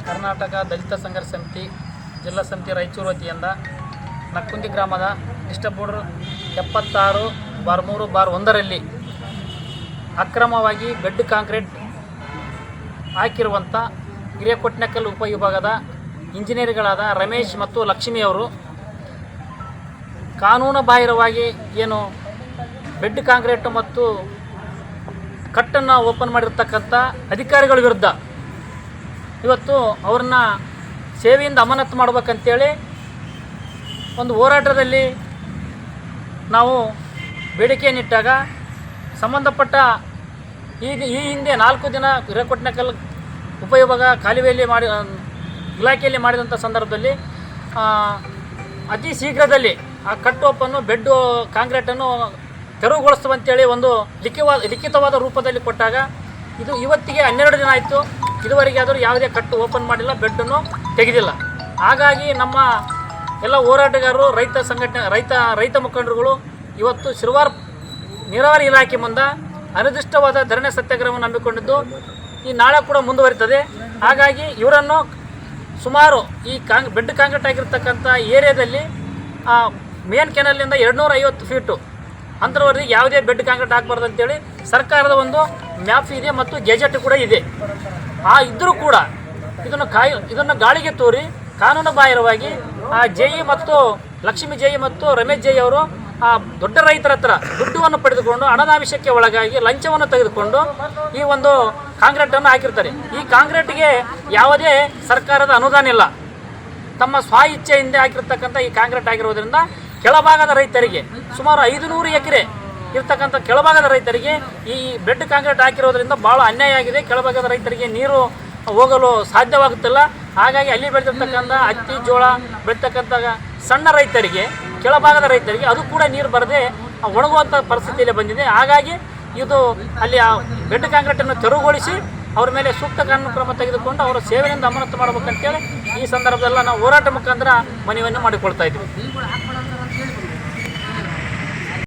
ಕರ್ನಾಟಕ ದಲಿತ ಸಂಘರ್ಷ ಸಮಿತಿ, ಜಿಲ್ಲಾ ಸಮಿತಿ ರಾಯಚೂರು ವತಿಯಿಂದ ನಕ್ಕುಂದಿ ಗ್ರಾಮದ ಬೋರ್ಡ್ ಎಪ್ಪತ್ತಾರು ಬಾರ್ ಮೂರು ಬಾರ್ ಒಂದರಲ್ಲಿ ಅಕ್ರಮವಾಗಿ ಬೆಡ್ ಕಾಂಕ್ರೀಟ್ ಹಾಕಿರುವಂಥ ಹಿರೇಕೊಟ್ನಕಲ್ ಉಪವಿಭಾಗದ ಇಂಜಿನಿಯರ್ಗಳಾದ ರಮೇಶ್ ಮತ್ತು ಲಕ್ಷ್ಮಿಯವರು ಕಾನೂನು ಬಾಹಿರವಾಗಿ ಏನು ಬೆಡ್ ಕಾಂಕ್ರೀಟ್ ಮತ್ತು ಕಟ್ಟನ್ನು ಓಪನ್ ಮಾಡಿರ್ತಕ್ಕಂಥ ಅಧಿಕಾರಿಗಳ ವಿರುದ್ಧ ಇವತ್ತು ಅವ್ರನ್ನ ಸೇವೆಯಿಂದ ಅಮಾನತು ಮಾಡ್ಬೇಕಂತೇಳಿ ಒಂದು ಹೋರಾಟದಲ್ಲಿ ನಾವು ಬೇಡಿಕೆಯನ್ನಿಟ್ಟಾಗ ಸಂಬಂಧಪಟ್ಟ ಈಗ ಈ ಹಿಂದೆ ನಾಲ್ಕು ದಿನ ಹಿರೇಕೊಟ್ನಕಲ್ ಉಪಯೋಗ ಕಾಲುವೆಯಲ್ಲಿ ಮಾಡಿ ಇಲಾಖೆಯಲ್ಲಿ ಮಾಡಿದಂಥ ಸಂದರ್ಭದಲ್ಲಿ ಅತಿ ಶೀಘ್ರದಲ್ಲಿ ಆ ಕಟ್ ಓಪನ್ನು ಬೆಡ್ಡು, ಕಾಂಕ್ರೀಟನ್ನು ತೆರವುಗೊಳಿಸುವಂತೇಳಿ ಒಂದು ಲಿಖಿತವಾದ ಲಿಖಿತವಾದ ರೂಪದಲ್ಲಿ ಕೊಟ್ಟಾಗ ಇದು ಇವತ್ತಿಗೆ ಹನ್ನೆರಡು ದಿನ ಆಯಿತು. ಇದುವರೆಗೆ ಆದರೂ ಯಾವುದೇ ಕಟ್ಟು ಓಪನ್ ಮಾಡಿಲ್ಲ, ಬೆಡ್ಡನ್ನು ತೆಗೆದಿಲ್ಲ. ಹಾಗಾಗಿ ನಮ್ಮ ಎಲ್ಲ ಹೋರಾಟಗಾರರು, ರೈತ ಸಂಘಟನೆ, ರೈತ ರೈತ ಮುಖಂಡರುಗಳು ಇವತ್ತು ಶಿರ್ವಾರ್ ನೀರಾವರಿ ಇಲಾಖೆ ಮುಂದೆ ಅನಿರ್ದಿಷ್ಟವಾದ ಧರಣಿ ಸತ್ಯಾಗ್ರಹವನ್ನು ಹಮ್ಮಿಕೊಂಡಿದ್ದು ಈ ನಾಳೆ ಕೂಡ ಮುಂದುವರಿತದೆ. ಹಾಗಾಗಿ ಇವರನ್ನು ಸುಮಾರು ಈ ಕಾಂಗ್, ಬೆಡ್ ಕಾಂಕ್ರೀಟ್ ಆಗಿರ್ತಕ್ಕಂಥ ಏರಿಯಾದಲ್ಲಿ ಮೇನ್ ಕೆನಲ್ನಿಂದ ಎರಡುನೂರ ಐವತ್ತು ಫೀಟು ಅಂತರವರೆಗೆ ಯಾವುದೇ ಬೆಡ್ ಕಾಂಕ್ರೀಟ್ ಆಗಬಾರ್ದು ಅಂತೇಳಿ ಸರ್ಕಾರದ ಒಂದು ಮ್ಯಾಪ್ ಇದೆ ಮತ್ತು ಗೆಜೆಟ್ ಕೂಡ ಇದೆ. ಆ ಇದ್ದರೂ ಕೂಡ ಇದನ್ನು ಕಾಯಿ, ಇದನ್ನು ಗಾಳಿಗೆ ತೋರಿ ಕಾನೂನು ಬಾಹಿರವಾಗಿ ಆ ಜೈ ಮತ್ತು ಲಕ್ಷ್ಮೀ ಜೈ ಮತ್ತು ರಮೇಶ್ ಜೈ ಅವರು ಆ ದೊಡ್ಡ ರೈತರ ಹತ್ರ ದುಡ್ಡುವನ್ನು ಪಡೆದುಕೊಂಡು ಹಣದಾಮಿಷಕ್ಕೆ ಒಳಗಾಗಿ ಲಂಚವನ್ನು ತೆಗೆದುಕೊಂಡು ಈ ಒಂದು ಕಾಂಕ್ರೀಟನ್ನು ಹಾಕಿರ್ತಾರೆ. ಈ ಕಾಂಕ್ರೀಟ್ಗೆ ಯಾವುದೇ ಸರ್ಕಾರದ ಅನುದಾನ ಇಲ್ಲ. ತಮ್ಮ ಸ್ವ ಇಚ್ಛೆಯಿಂದ ಹಾಕಿರ್ತಕ್ಕಂಥ ಈ ಕಾಂಕ್ರೀಟ್ ಆಗಿರೋದ್ರಿಂದ ಕೆಳಭಾಗದ ರೈತರಿಗೆ ಸುಮಾರು ಐದು ಎಕರೆ ಇರ್ತಕ್ಕಂಥ ಕೆಳಭಾಗದ ರೈತರಿಗೆ ಈ ಬೆಡ್ ಕಾಂಕ್ರೀಟ್ ಹಾಕಿರೋದ್ರಿಂದ ಭಾಳ ಅನ್ಯಾಯ ಆಗಿದೆ. ಕೆಳಭಾಗದ ರೈತರಿಗೆ ನೀರು ಹೋಗಲು ಸಾಧ್ಯವಾಗುತ್ತಿಲ್ಲ. ಹಾಗಾಗಿ ಅಲ್ಲಿ ಬೆಳೆದಿರ್ತಕ್ಕಂಥ ಹತ್ತಿ, ಜೋಳ ಬೆಳೀತಕ್ಕಂಥ ಸಣ್ಣ ರೈತರಿಗೆ, ಕೆಳಭಾಗದ ರೈತರಿಗೆ ಅದು ಕೂಡ ನೀರು ಬರದೆ ಒಣಗುವಂಥ ಪರಿಸ್ಥಿತಿಯಲ್ಲಿ ಬಂದಿದೆ. ಹಾಗಾಗಿ ಇದು ಅಲ್ಲಿ ಆ ಬೆಡ್ ಕಾಂಕ್ರೀಟನ್ನು ತೆರವುಗೊಳಿಸಿ ಅವ್ರ ಮೇಲೆ ಸೂಕ್ತ ಕಾನೂನು ಕ್ರಮ ತೆಗೆದುಕೊಂಡು ಅವರ ಸೇವೆಯಿಂದ ಅಮಾನತು ಮಾಡಬೇಕಂತೇಳಿ ಈ ಸಂದರ್ಭದಲ್ಲಿ ನಾವು ಹೋರಾಟ ಮುಖಾಂತರ ಮನವಿಯನ್ನು ಮಾಡಿಕೊಳ್ತಾ ಇದ್ದೀವಿ.